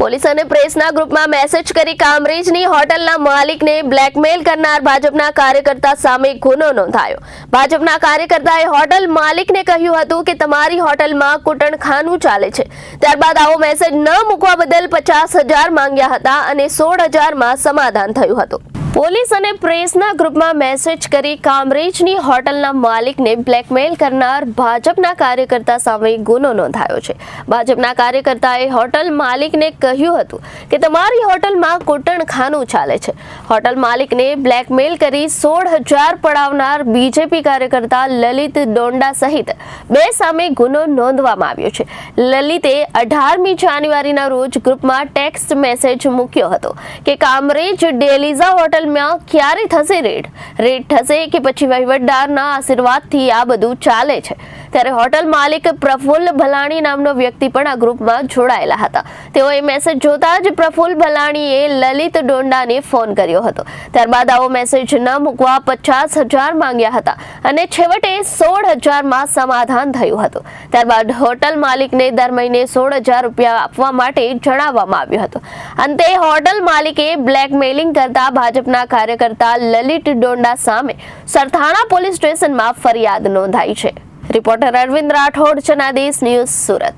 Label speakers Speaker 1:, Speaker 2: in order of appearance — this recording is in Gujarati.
Speaker 1: પોલીસ અને પ્રેસના ગ્રુપમાં મેસેજ કરી કામરેજની હોટલના માલિકને બ્લેકમેલ કરનાર ભાજપના કાર્યકર્તા સામે ગુનો નોંધાયો. ભાજપના કાર્યકર્તાએ હોટલ માલિકને કહ્યું હતું કે તમારી હોટલમાં કૂટણખાનું ચાલે છે. ત્યારબાદ આવો મેસેજ ન મૂકવા બદલ પચાસ હજાર માંગ્યા હતા અને સોળ હજારમાં સમાધાન થયું હતું. પોલીસ અને પ્રેસના ગ્રુપમાં મેસેજ કરી કામરેજની હોટલના માલિકને બ્લેકમેલ કરનાર ભાજપના કાર્યકર્તા સામે ગુનો નોંધાયો છે. ભાજપના કાર્યકર્તાએ હોટલ માલિકને કહ્યું હતું કે તમારી હોટલમાં કૂટણખાનું ચાલે છે. હોટલ માલિકને બ્લેકમેલ કરી સોળ હજાર પડાવનાર બીજેપી કાર્યકર્તા લલિત ડોંડા સહિત બે સામે ગુનો નોંધવામાં આવ્યો છે. લલિતે અઢારમી જાન્યુઆરીના રોજ ગ્રુપમાં ટેક્સ્ટ મેસેજ મૂક્યો હતો કે કામરેજ ડેલિઝા હોટલમાં ક્યારે થશે રેડ? રેડ થશે કે પછી વહીવટદારના આશીર્વાદથી આ બધું ચાલે છે? ત્યારે હોટલ માલિક પ્રફુલ્લ ભલાણી નામનો વ્યક્તિ પણ આ ગ્રુપમાં જોડાયેલા હતા. તેઓએ મેસેજ જોતા જ પ્રફુલ્લ ભલાણીએ લલિત ડોંડાને ફોન કર્યો હતો. ત્યારબાદ આવો મેસેજ ન મૂકવા પચાસ હજાર માંગ્યા હતા અને છેવટે સોળ હજારમાં સમાધાન થયું હતું. ત્યારબાદ હોટલ માલિકને દર મહિને સોળ હજાર રૂપિયા આપવા માટે જણાવવામાં આવ્યું હતું. અંતે હોટલ માલિકે બ્લેકમેલિંગ કરતા ભાજપના કાર્યકર્તા લલિત ડોંડા સામે સરથાણા પોલીસ સ્ટેશનમાં ફરિયાદ નોંધાઈ છે. Reporter Arvind Rathod, Janadesh news Surat.